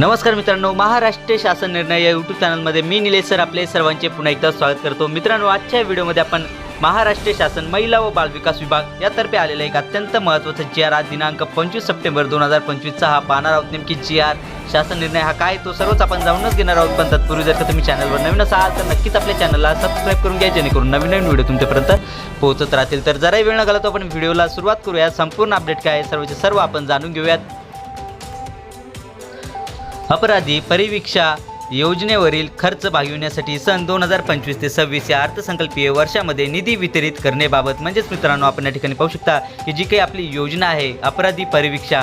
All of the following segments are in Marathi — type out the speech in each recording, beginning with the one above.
नमस्कार मित्रांनो महाराष्ट्र शासन निर्णय या यूट्यूब चॅनलमध्ये मी निलेश सर आपले सर्वांचे पुन्हा एकदा स्वागत करतो. मित्रांनो आजच्या व्हिडिओमध्ये आपण महाराष्ट्र शासन महिला व बालविकास विभाग यातर्फे आलेला एक अत्यंत महत्त्वाचा जी आर आज दिनांक पंचवीस सप्टेंबर दोन हजार पंचवीसचा हा पाहणार आहोत. नेमकी जी आर शासन निर्णय हा काय तो सर्वच आपण जाऊनच घेणार आहोत. पण तत्पूर्वी जर का तुम्ही चॅनलवर नवीन असाल तर नक्कीच आपल्या चॅनलला सबस्क्राईब करून घ्या जेणेकरून नवीन नवीन व्हिडिओ तुमच्यापर्यंत पोहोचत राहतील. तर जराही वेळ न घालवतो आपण व्हिडिओला सुरुवात करूया. संपूर्ण अपडेट काय आहे? सर्वचे सर्व आपण जाणून घेऊयात. अपराधी परिवीक्षा योजनेवरील खर्च भागविण्यासाठी सन दोन हजार पंचवीस ते सव्वीस या अर्थसंकल्पीय वर्षामध्ये निधी वितरित करण्याबाबत म्हणजेच मित्रांनो आपण या ठिकाणी पाहू शकता की जी काही आपली योजना आहे अपराधी परिवीक्षा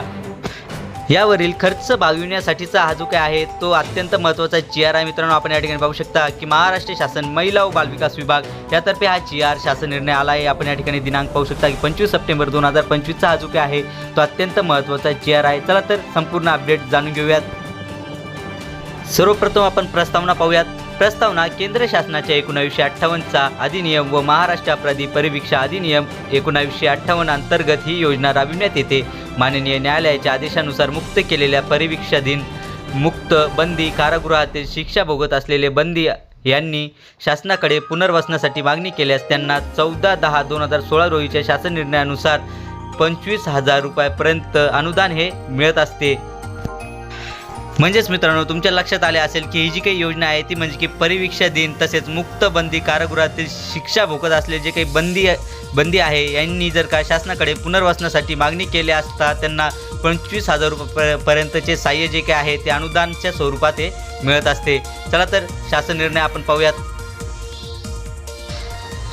यावरील खर्च भागविण्यासाठीचा हा जो काय आहे तो अत्यंत महत्त्वाचा जी आर आहे मित्रांनो आपण या ठिकाणी पाहू शकता की महाराष्ट्र शासन महिला व बालविकास विभाग यातर्फे हा जी आर शासन निर्णय आला आहे. आपण या ठिकाणी दिनांक पाहू शकता की पंचवीस सप्टेंबर दोन हजार पंचवीसचा हा जो काय आहे तो अत्यंत महत्त्वाचा जी आर आहे चला तर संपूर्ण अपडेट जाणून घेऊयात. सर्वप्रथम आपण प्रस्तावना पाहूयात. प्रस्तावना केंद्र शासनाच्या एकोणावीसशे अठ्ठावन्नचा अधिनियम व महाराष्ट्र अपराधी परिवीक्षा अधिनियम एकोणावीसशे अठ्ठावन्न अंतर्गत ही योजना राबविण्यात येते. माननीय न्यायालयाच्या आदेशानुसार मुक्त केलेल्या परिवीक्षाधीन मुक्त बंदी कारागृहातील शिक्षा भोगत असलेले बंदी यांनी शासनाकडे पुनर्वसनासाठी मागणी केल्यास त्यांना चौदा दहा दोन हजार सोळा रोजीच्या शासन निर्णयानुसार पंचवीस हजार रुपयापर्यंत अनुदान हे मिळत असते. म्हणजेच मित्रांनो तुमच्या लक्षात आले असेल की ही जी काही योजना आहे ती म्हणजे की परिवीक्षा दिन तसेच मुक्त बंदी कारागृहातील शिक्षा भोगत असलेले जे काही बंदी बंदी आहे यांनी जर का शासनाकडे पुनर्वसनासाठी मागणी केली असता त्यांना पंचवीस हजार रुपयापर्यंतचे साह्य जे काही आहे ते अनुदानच्या स्वरूपात हे मिळत असते. चला तर शासन निर्णय आपण पाहूयात.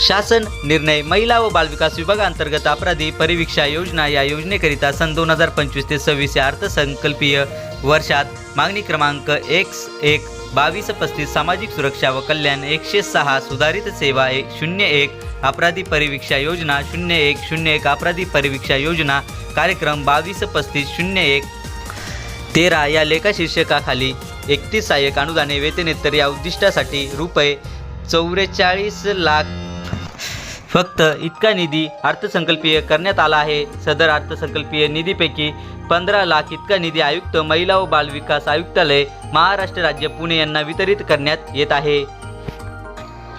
शासन निर्णय महिला व बालविकास विभागाअंतर्गत अपराधी परिवीक्षा योजना या योजनेकरिता सन दोन हजार पंचवीस ते सव्वीस या अर्थसंकल्पीय वर्षात मागणी क्रमांक एक्स एक बावीस पस्तीस सामाजिक सुरक्षा व कल्याण एकशे सहा सुधारित सेवा एक शून्य एक अपराधी परिवीक्षा योजना शून्य एक शून्य एक अपराधी परिवीक्षा योजना कार्यक्रम बावीस पस्तीस शून्य एक तेरा या लेखा शीर्षकाखाली एकतीस सहाय्यक अनुदाने वेतनेत्तर या उद्दिष्टासाठी रुपये चौवेचाळीस लाख फक्त इतका निधी अर्थसंकल्पीय करण्यात आला आहे. सदर अर्थसंकल्पीय निधीपैकी पंधरा लाख इतका निधी आयुक्त महिला व बालविकास आयुक्तालय महाराष्ट्र राज्य पुणे यांना वितरित करण्यात येत आहे.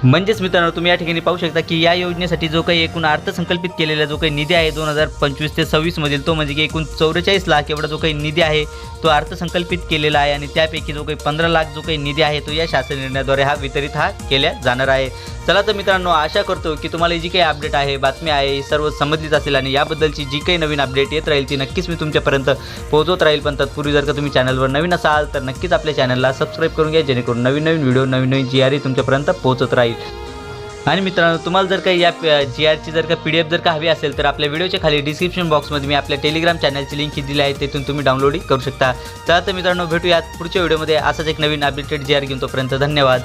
म्हणजेच मित्रांनो तुम्ही या ठिकाणी पाहू शकता की या योजनेसाठी जो काही एकूण अर्थसंकल्पित केलेला जो काही निधी आहे दोन हजार पंचवीस ते सव्वीसमधील तो म्हणजे की एकूण चौवेचाळीस लाख एवढा जो काही निधी आहे तो अर्थसंकल्पित केलेला आहे आणि त्यापैकी जो काही पंधरा लाख जो काही निधी आहे तो या शासन निर्णयाद्वारे हा वितरित हा केल्या जाणार आहे. चला तर मित्रांनो आशा करतो की तुम्हाला जी काही अपडेट आहे बातमी आहे ही सर्व संबंधित असेल आणि याबद्दलची जी काही नवीन अपडेट येत राहील ती नक्कीच मी तुमच्यापर्यंत पोहोचवत राहील. पण तत्पूर्वी जर का तुम्ही चॅनलवर नवीन असाल तर नक्कीच आपल्या चॅनलला सबस्क्राईब करून घ्या जेणेकरून नवीन नवीन व्हिडिओ नवीन नवीन जी आर तुमच्यापर्यंत पोहोचत राहील. आणि मित्रांनो तुम्हाला जर काही या जी आरची जर का पी डी एफ जर का हवी असेल तर आपल्या व्हिडिओच्या खाली डिस्क्रिप्शन बॉक्समध्ये मी आपल्या टेलिग्राम चॅनलची लिंक दिली आहे तिथून तुम्ही डाउनलोड करू शकता. चला तर मित्रांनो भेटूयात पुढच्या व्हिडिओमध्ये असाच एक नवीन अपडेटेड जी आर घेऊन तोपर्यंत धन्यवाद.